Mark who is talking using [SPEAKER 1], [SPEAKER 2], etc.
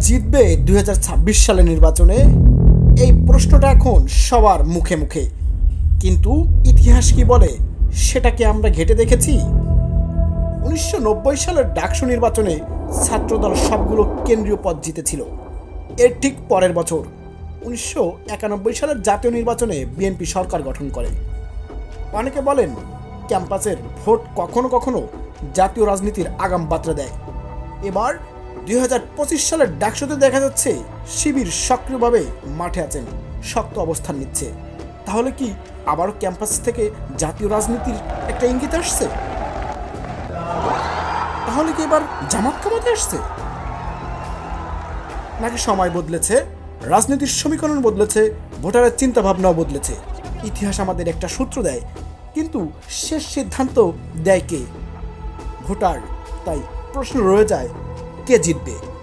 [SPEAKER 1] জিতবে দুই সালে নির্বাচনে? এই প্রশ্নটা এখন সবার মুখে মুখে। কিন্তু ইতিহাস কি বলে? সেটাকে আমরা ঘেটে দেখেছি? উনিশশো নব্বই সালের ডাকসু নির্বাচনে ছাত্রদল সবগুলো কেন্দ্রীয় পদ জিতেছিল। এর ঠিক পরের বছর, উনিশশো একানব্বই সালের জাতীয় নির্বাচনে বিএনপি সরকার গঠন করে। অনেকে বলেন, ক্যাম্পাসের ভোট কখনো কখনো জাতীয় রাজনীতির আগাম বার্তা দেয়। এবার দুই সালের ডাকসুতে দেখা যাচ্ছে শিবির সক্রিয়ভাবে মাঠে আছেন, শক্ত অবস্থান নিচ্ছে। তাহলে কি আবারও ক্যাম্পাস থেকে জাতীয় রাজনীতির একটা ইঙ্গিত আসছে? তাহলে কি এবার জামাত কামাতে আসছে? নাকি সময় বদলেছে? রাজনীতির সমীকরণ বদলেছে, ভোটারের চিন্তা ভাবনাও বদলেছে। ইতিহাস আমাদের একটা সূত্র দেয়, কিন্তু শেষ সিদ্ধান্ত দেয় কে? ভোটার। তাই প্রশ্ন রয়ে যায় কে জিতবে?